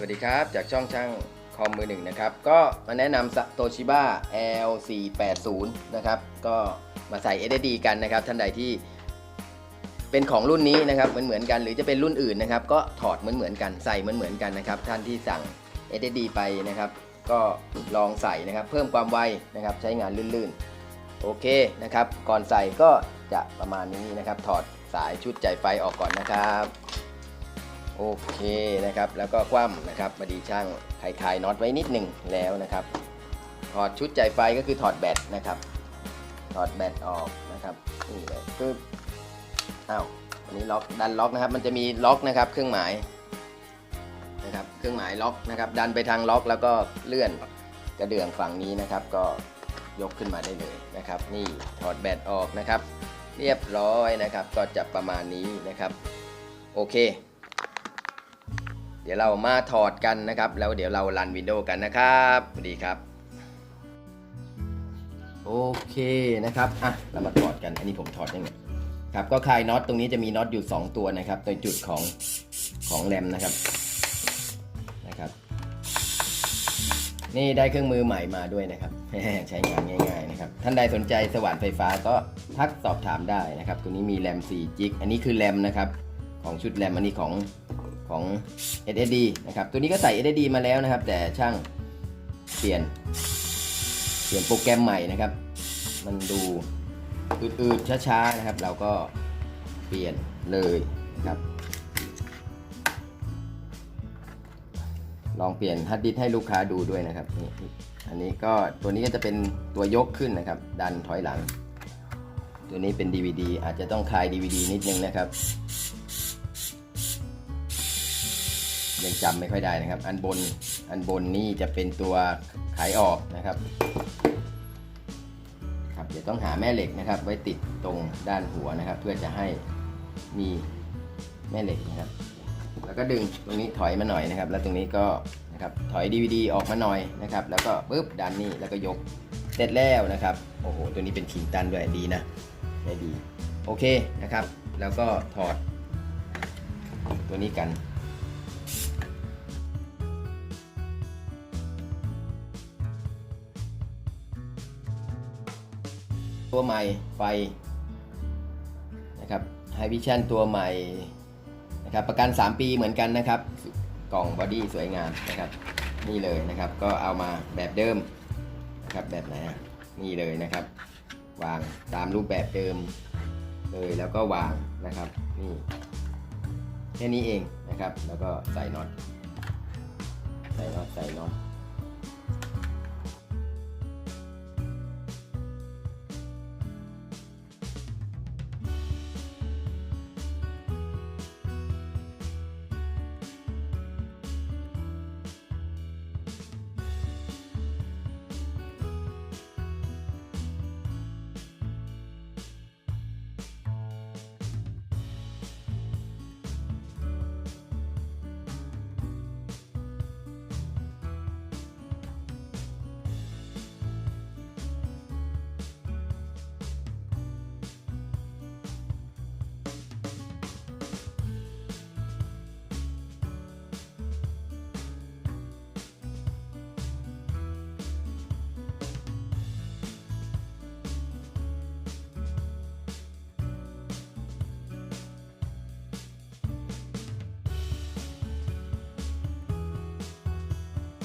สวัสดีครับ จากช่องช่างคอมมือหนึ่งนะครับ ก็มาแนะนำโตชิบ้า L480 นะครับ ก็มาใส่ SSD กันนะครับ ท่านใดที่เป็นของรุ่นนี้นะครับเหมือนเหมือนกันหรือจะเป็นรุ่นอื่นนะครับ ก็ถอดเหมือนเหมือนกันใส่เหมือนเหมือนกันนะครับ ท่านที่สั่ง SSD ไปนะครับ ก็ลองใส่นะครับ เพิ่มความไวนะครับ ใช้งานลื่นๆ โอเคนะครับ ก่อนใส่ก็จะประมาณนี้นะครับ ถอดสายชุดจ่ายไฟออกก่อนนะครับ โอเคนะครับ แล้วก็คว่ำนะครับมาดีช่างไขคลายน็อตไว้นิดหนึ่งแล้วนะครับ ถอดชุดจ่ายไฟก็คือถอดแบตนะครับ ถอดแบตออกนะครับนี่เลยปึ๊บอ้าวอันนี้ล็อกดันล็อกนะครับ มันจะมีล็อกนะครับ เครื่องหมายนะครับ เครื่องหมายล็อกนะครับ ดันไปทางล็อกแล้วก็เลื่อนกระเดื่องฝั่งนี้นะครับ ก็ยกขึ้นมาได้เลยนะครับ นี่ถอดแบตออกนะครับ เรียบร้อยนะครับ ก็จะประมาณนี้นะครับ โอเค ดี๋ยวเรามาถอดกันนะครับ แล้วเดี๋ยวเรารันวินโดว์กันนะครับสวัสดีครับ โอเคนะครับอะเรามาถอดกันอันนี้ผมถอดยังไงครับก็คลายน็อตตรงนี้จะมีน็อตอยู่ 2 ตัวนะครับในจุดของของแรมนะครับนะครับ นี่ได้เครื่องมือใหม่มาด้วยนะครับ ใช้งานง่าย ๆ นะครับ ท่านใดสนใจสว่านไฟฟ้าก็ทักสอบถามได้นะครับ ตัวนี้มีแรม4จิกอันนี้คือแรมนะครับ ของชุดแรมอันนี้ของ ของ SSD นะครับ ตัวนี้ก็ใส่ SSD มาแล้วนะครับ แต่ช่างเปลี่ยน เปลี่ยนโปรแกรมใหม่นะครับ มันดูอืดๆช้าๆนะครับ เราก็เปลี่ยนเลยนะครับ ลองเปลี่ยนฮัดดิสให้ลูกค้าดูด้วยนะครับนี่อันนี้ก็ตัวนี้ก็จะเป็นตัวยกขึ้นนะครับ ดันถอยหลัง ตัวนี้เป็น DVD อาจจะต้องคลาย DVD นิดนึงนะครับ ยังจำไม่ค่อยได้นะครับ อันบนอันบนนี่จะเป็นตัวขายออกนะครับครับเดี๋ยวต้องหาแม่เหล็กนะครับ ไว้ติดตรงด้านหัวนะครับ เพื่อจะให้มีแม่เหล็กนะครับ แล้วก็ดึงตรงนี้ถอยมาหน่อยนะครับ แล้วตรงนี้ก็นะครับถอย DVD ออกมาหน่อยนะครับ แล้วก็ปึ๊บดันนี่แล้วก็ยกเสร็จแล้วนะครับโอ้โหตัวนี้เป็นคิงตันด้วยดีนะได้ดีโอเคนะครับ แล้วก็ถอดตัวนี้กัน ตัวใหม่ไฟนะครับไฮวิชั่นตัวใหม่นะครับประกัน 3 ปีเหมือนกันนะครับ กล่องบอดี้สวยงามนะครับนี่เลยนะครับก็เอามาแบบเดิมนะครับแบบไหนนี่เลยนะครับ วางตามรูปแบบเดิมเลยแล้วก็วางนะครับนี่แค่นี้เองนะครับแล้วก็ใส่น็อตใส่น็อตใส่น็อต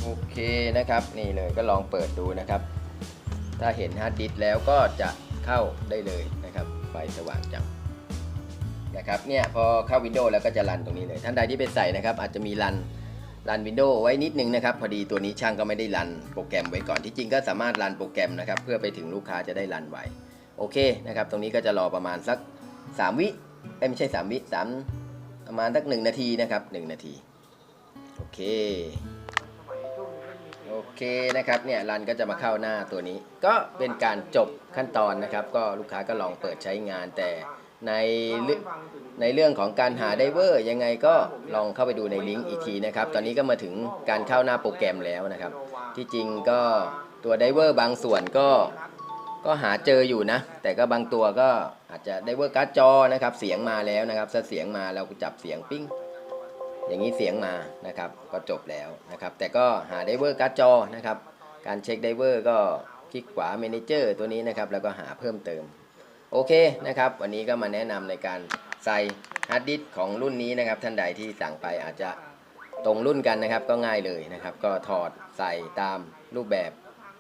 โอเคนะครับ นี่เลยก็ลองเปิดดูนะครับ ถ้าเห็นฮาร์ดดิสก์แล้วก็จะเข้าได้เลยนะครับ ไฟสว่างจังนะครับ เนี่ยพอเข้า Windows แล้วก็จะรันตรงนี้เลย ท่านใดที่ไปใส่นะครับ อาจจะมีรันรัน Windows ไว้นิดนึงนะครับ พอดีตัวนี้ช่างก็ไม่ได้รันโปรแกรมไว้ก่อนที่จริงก็สามารถรันโปรแกรมนะครับ เพื่อไปถึงลูกค้าจะได้รันไว้โอเคนะครับ ตรงนี้ก็จะรอประมาณสัก 3 วิไม่ใช่ 3 วิ3ประมาณสัก 1 นาทีนะครับ 1 นาที โอเค เคนะครับเนี่ยรันก็จะมาเข้าหน้าตัวนี้ ก็เป็นการจบขั้นตอนนะครับ ก็ลูกค้าก็ลองเปิดใช้งานแต่ในเรื่องในเรื่องของการหาไดเวอร์ยังไงก็ลองเข้าไปดูในลิงก์อีกทีนะครับ ตอนนี้ก็มาถึงการเข้าหน้าโปรแกรมแล้วนะครับ ที่จริงก็ตัวไดเวอร์บางส่วนก็ก็หาเจออยู่นะ แต่ก็บางตัวก็อาจจะไดเวอร์การ์ดจอนะครับ เสียงมาแล้วนะครับถ้าเสียงมาเราก็จับเสียงปิ้ง อย่างนี้เสียงมานะครับก็จบแล้วนะครับ แต่ก็หาไดเวอร์การ์ดจอนะครับ การเช็คไดเวอร์ก็คลิกขวา Manager ตัวนี้นะครับ แล้วก็หาเพิ่มเติม โอเคนะครับ วันนี้ก็มาแนะนำในการใส่ฮาร์ดดิสของรุ่นนี้นะครับ ท่านใดที่สั่งไปอาจจะตรงรุ่นกันนะครับ ก็ง่ายเลยนะครับ ก็ถอดใส่ตามรูปแบบ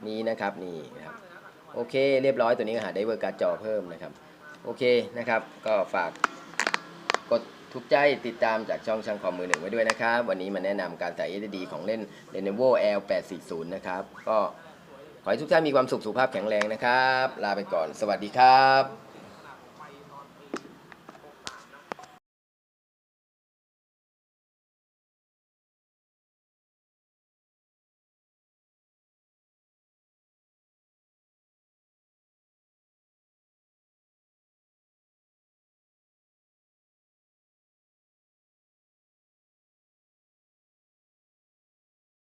นี้นะครับนี่นะครับโอเค เรียบร้อยตัวนี้ก็หาไดเวอร์การ์ดจอเพิ่มนะครับ โอเคนะครับ ก็ฝาก ทุกใจติดตามจากช่องช่างคอมมือหนึ่งไว้ด้วยนะครับ วันนี้มาแนะนำการใส่ SSD ของเล่น Lenovo L840 นะครับ ก็ขอให้ทุกท่านมีความสุขสุขภาพแข็งแรงนะครับ ลาไปก่อน สวัสดีครับ